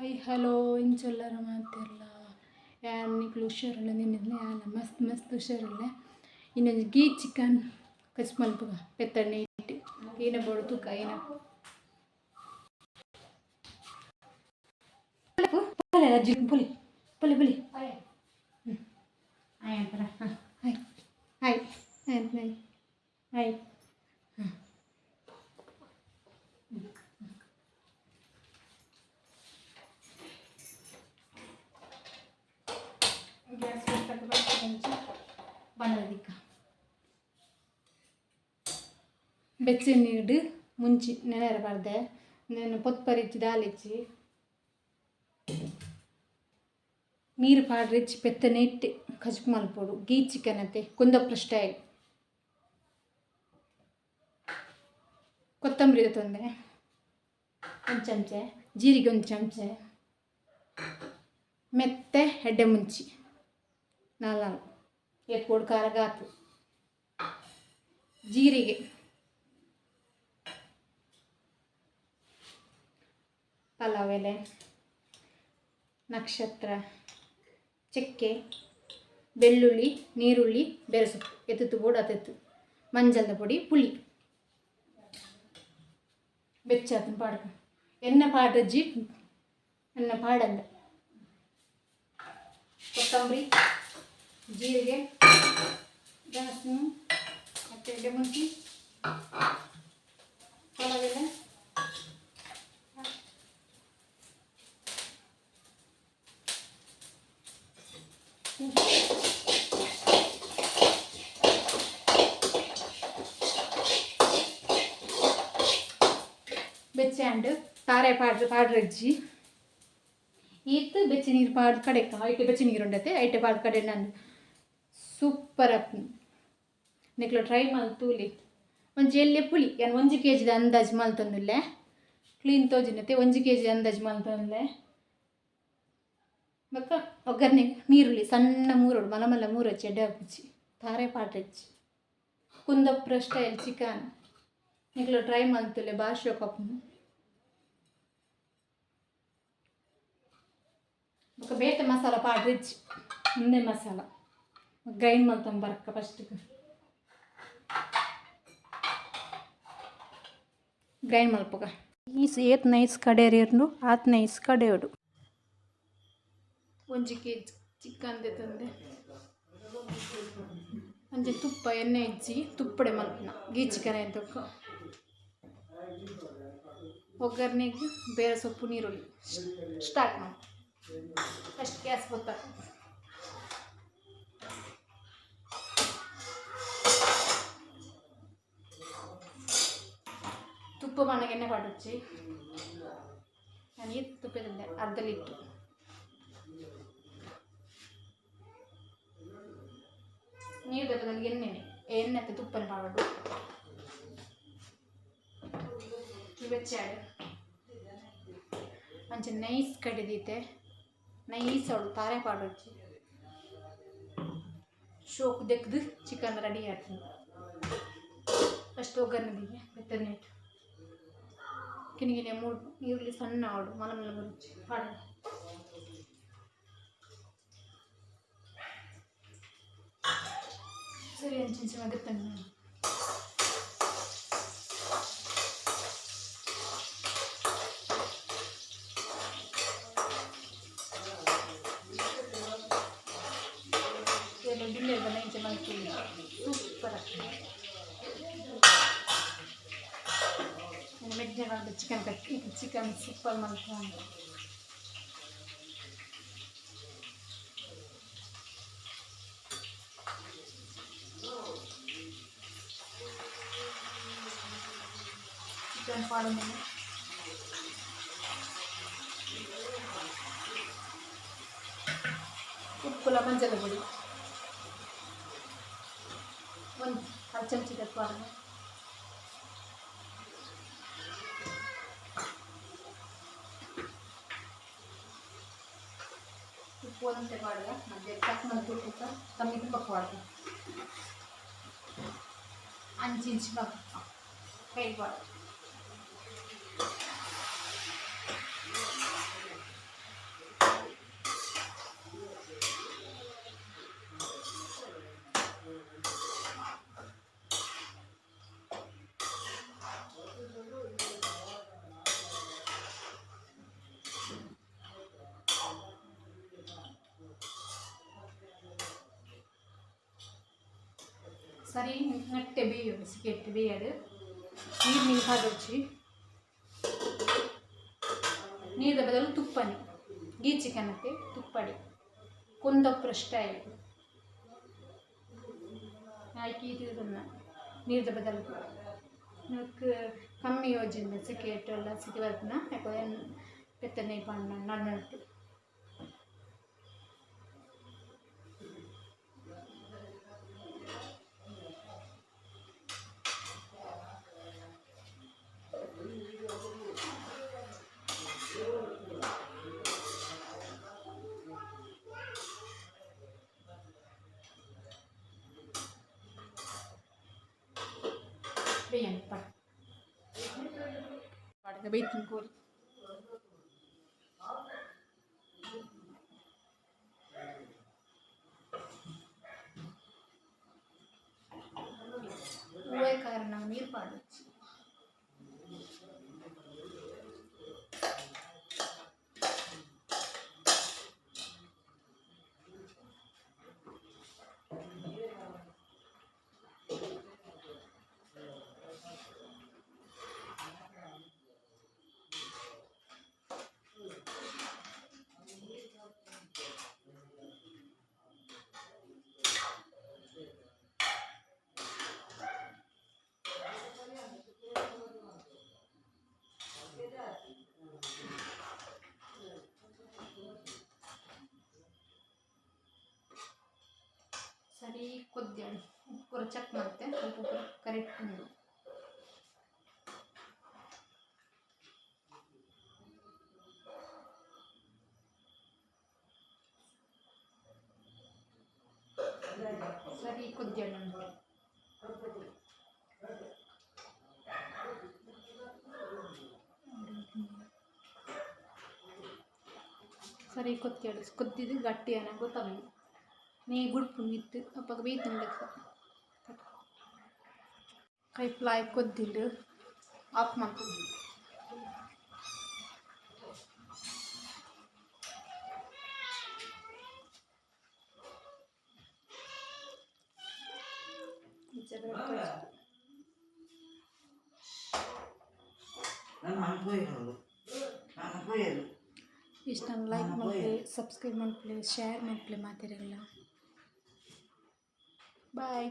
Hi hello ಇಂಚೆಲ್ಲರ ಮಾತೆಲ್ಲ ಯಾರು ನಿಕ್ಲು ಹುಷಾರಲ್ಲ ನಿನ್ನೆ ಯಾನ ಮಸ್ತ್ ಮಸ್ತ್ ಹುಷಾರಲ್ಲ. ಇನ್ನೊಂದು ಗೀ ಚಿಕನ್ ಕಚ್ ಮಲ್ಪುಗ ಪೆತ್ತಣ್ಣೆ ಇಟ್ಟು ಏನ ಬೋಡು ತೂಕ ಏನ? ಅಜ್ಜಿ ಬುಲಿ ಬುಲಿ bully hi hi hi hi hi hi gas ಚಮಚ ಬಣ್ಣದಿಕ್ಕ ಬೆಚ್ಚಿ ನೀಡು, ಮುಂಚಿ ನೆನೆರಬಾರ್ದೆ ನೆನ ನೆನೆ ಪೊತ್ಪರಿಚ್ಚಿ ದಾಲಿಚ್ಚಿ ನೀರು ಪಾಡ್ರಿಚ್ಚಿ ಪೆತ್ತ ನೆಟ್ಟಿ ಕಜುಪು ಮಲ್ಪೋಡು ಗೀ ಚಿಕನ್ ಅತ್ತೆ ಕುಂದಪ್ರ ಸ್ಟೈಲ್ ಕೊತ್ತಂಬರಿ ತೊಂದರೆ. ಒಂದು ಚಮಚೆ. ಜೀರಿಗೆ ಒಂದು ಚಮಚೆ. ಮೆತ್ತೆ ಹೆಡ್ಡೆ ಮುಂಚಿ. ನಾಲ್ಕು. ಎತ್ಕೊಡು ಖಾರಗಾತು ಜೀರಿಗೆ. ಪಲಾವ್ ಎಲೆ. ನಕ್ಷತ್ರ. ಚಕ್ಕೆ. ಬೆಳ್ಳುಳ್ಳಿ, ನೀರುಳ್ಳಿ ಬೆರೆಸೊಪ್ಪು ಎತ್ತು ಬೋಡು ಅತ್ತೆತ್ತು. ಮಂಜಲ್ದ ಪುಡಿ, ಪುಳಿ. ಬೆಚ್ಚಾತನ ಪಾಡ್ಕ. ಎನ್ನ ಪಾಡ್ರಜ್ಜಿ ಎನ್ನ ಪಾಡಂದ ಕೊತ್ತಂಬರಿ. ಜೀರಿಗೆ ಮೆಣಸು ಮತ್ತು ಎಡೆಮುಂಚಿ ಪಲಾವೆಲ್ಲ ಬೆಚ್ಚಾಂಡು ತಾರೆ ಪಾಡ್ರೆ ಪಾಡ್ರಜ್ಜಿ ಈತ್ ಬೆಚ್ಚ ನೀರು ಪಾಡ್ ಕಡೆಕ ಐಟೆ ಬೆಚ್ಚ ನೀರು ಉಂಡತೆ ಐಟೆ ಪಾಡ್ ಕಡೆ ನಾನು ಸೂಪರ್ ಅಪ್. ನಿಕ್ಲು ಟ್ರೈ ಮಲ್ತೂಲಿ ಒಂಜಿ ಎಲ್ಲೆ ಪುಳಿ. ಏನು, ಒಂಜಿ ಕೆ ಜಿದ ಅಂದಾಜು ಮಲ್ತೊಂದುಲ್ಲೆ ಕ್ಲೀನ್ ತೋಜಿನತೆ ಒಂಜಿ ಕೆ ಜಿ ಅಂದಾಜು ಮಲ್ತೊಂದುಲ್ಲೆ ಬಕ್ಕ ಒಗ್ಗರ್ನೆಗೆ ನೀರುಳ್ಳಿ, ಸಣ್ಣ ಮೂರೋಡು, ಮಲ ಮಲ ಮೂರು ಎಡ್ಡೆ ತಾರೆ ಪಾಟ್ ಹಚ್ಚಿ ಕುಂದಪ್ರ ಸ್ಟೈಲ್ ಚಿಕನ್ ನಿಕ್ಲು ಟ್ರೈ ಮಲ್ತುಲ್ಲೆ ಭಾಷೆ ಕಪ್ಪು. ఒక ಬೇಟೆ ಮಸಾಲ ಪಾಡ್ರಿಚ್ ಮುಂದೆ ಮಸಾಲ. ಗ್ರೈಂಡ್ ಮಾಡ್ಕೊಂಬರ್ಕ ಫಸ್ಟಿಗೆ ಗ್ರೈಂಡ್ ಮಲ್ಪಗ ಈಸ್ ಏತ್ ನೈಸ್ ಕಡೆಯರು ಆತ್ ನೈಸ್ ಕಡೆಯೋಡು ಒಂಜಿ ಕೆ ಜಿ ಚಿಕನ್ ತಂದೆ. ಒಂಜಿ ತುಪ್ಪ ಎಣ್ಣೆ ಹೆಚ್ಚಿ ತುಪ್ಪಡೆ ಮಲ್ಪನ ಗೀ ಚಿಕನ್ ಎಂತಕ್ಕ. ಒಗ್ಗರಣೆಗೆ ಬೇರೆ ಸೊಪ್ಪು ನೀರುಳ್ಳಿ. ಸ್ಟಾರ್ಟ್ ಮಾಡಿ. ಫಸ್ಟ್ ಗ್ಯಾಸ್ ಗೊತ್ತ ತುಪ್ಪ ಮಣ್ಣಗೆ ಎಣ್ಣೆ ಪಾಡಚ್ಚಿ ನಾನು ತುಪ್ಪ ತುಪ್ಪದಿಂದ ಅರ್ಧ ಲೀಟ್ರು ನೀರು ಬೇಕು ನನಗೆ ಎಣ್ಣೆನೆ ಎಣ್ಣೆ ಮತ್ತು ತುಪ್ಪನ ಪಾಡೋದು ಬೆಚ್ಚಾಡು ಅಂಚ ನೈಸ್ ಕಡಿದೈತೆ ನೈಸ್ ಅವಳು ತಾರೆ ಪಾಡೋಚಿ ಶೋಕ್ ದೆಕ್ದು ಚಿಕನ್ ರೆಡಿ ಆಗ್ತೀನಿ ಫಸ್ಟ್ ಒಗ್ಗರಣೆದಿಗೆ ಬೆತ್ತದ ನೀಟು ಕಿನಿಗಿನ ಮೂಡು ಈರುಳ್ಳಿ ಸಣ್ಣ ಆಡು ಮಲ ಮಲ ಬರುಚ್ಚಿ ಪಾಡು ಸರಿ ಅಂಚಿಂಚು ಮಗತ್ತಾನೆ ನಾನು ಎಲ್ಲ ಗಿಲ್ಲೆ ಎಲ್ಲ ನೈಚೆ ಮಾಡ್ತೀನಿ ಸೂಪರ್ ಮೆಜ್ಜೆ ಮಾಡಿದ ಚಿಕನ್ ಕಟ್ಟಿ ಚಿಕನ್ ಸೂಪರ್ ಮಾಡ್ಕೊಂಡು ಚಿಕನ್ ಪಾಡು ಉಪ್ಪುಲ ಮಂಜಲ ಪುಡಿ ಒಂದು ಹತ್ತು ಚಮಚ ಪಾಡು ಉಪ್ಪು ಒಂದಂತೆ ಮಾಡುವ ಮತ್ತೆ ಕಟ್ ಮಾಡಿ ತುಪ್ಪ ಕಮ್ಮಿ ತುಪ್ಪಕ್ಕೆ ಮಾಡುವ ಅಂಚು ಇಂಚು ಬಾಕ ಕೈ ಬಾಡು ಸರಿ, ನೆಟ್ಟೆ ಬೇಯೋಡು ಸಿಕ್ಕೆಟ್ಟು ಬೇಯೋಡು ನೀರು ನೀರು ಕಾದೊಚ್ಚಿ ನೀರದ ಬದಲು ತುಪ್ಪನಿ ಗೀ ಚಿಕನ್ಗೆ ತುಪ್ಪಡಿ. ಕೊಂದೊಪ್ಪರ ಸ್ಟೈಲ್ ಆಯ್ಕೆ ಇದನ್ನ ನೀರದ ಬದಲು. ನಕ್ಕು ಕಮ್ಮಿ ಯೋಜನೆ ಸಿಕ್ಕೆಟ್ಟು ಎಲ್ಲ ಸಿಕ್ಕಿ ಬರ್ಪುನ ಯಾಕೋ ಪೆತ್ತನೆ ಪಣ್ಣ ನನ್ನಟ್ಟು bien pak பாடுங்க வெயிட்டிங் கோரி ஊயக்காரன் நான் நீர் ಚೆಕ್ ಮಾಡುತ್ತೆ. ಸ್ವಲ್ಪ ಕರೆಕ್ಟ್ ಉಂಟು ಸರಿ ಕೊದ್ದಾಡಿ ಉಂಟು ಸರಿ ಕುತ್ತಿ ಕುದ್ದಿದ್ದು ಗಟ್ಟಿ ಅನ್ನೋ ಗೊತ್ತಾಗಲಿ ನೀ ಗುಡ್ಪು ಇತ್ತು ಬೀ ಬೇಯ್ತಂಡ ಕೈ ಫ್ಲಾಯ್ ಕೊದ್ದಿಲ್ಲು ಆಫ್ ಮಾಡ್ಕೊಂಡು ನಾನು ಅನ್ಕೋಯಿರೋದು ನಾನು ಅನ್ಕೋಯೋದು ಇಷ್ಟನ್ನು ಲೈಕ್ ಮಾಡ್ಲಿ ಸಬ್ಸ್ಕ್ರೈಬ್ ಮಾಡ್ಲಿ ಶೇರ್ ಮಾಡ್ಲಿ ಮಾತಿರಲ್ಲ ಬಾಯ್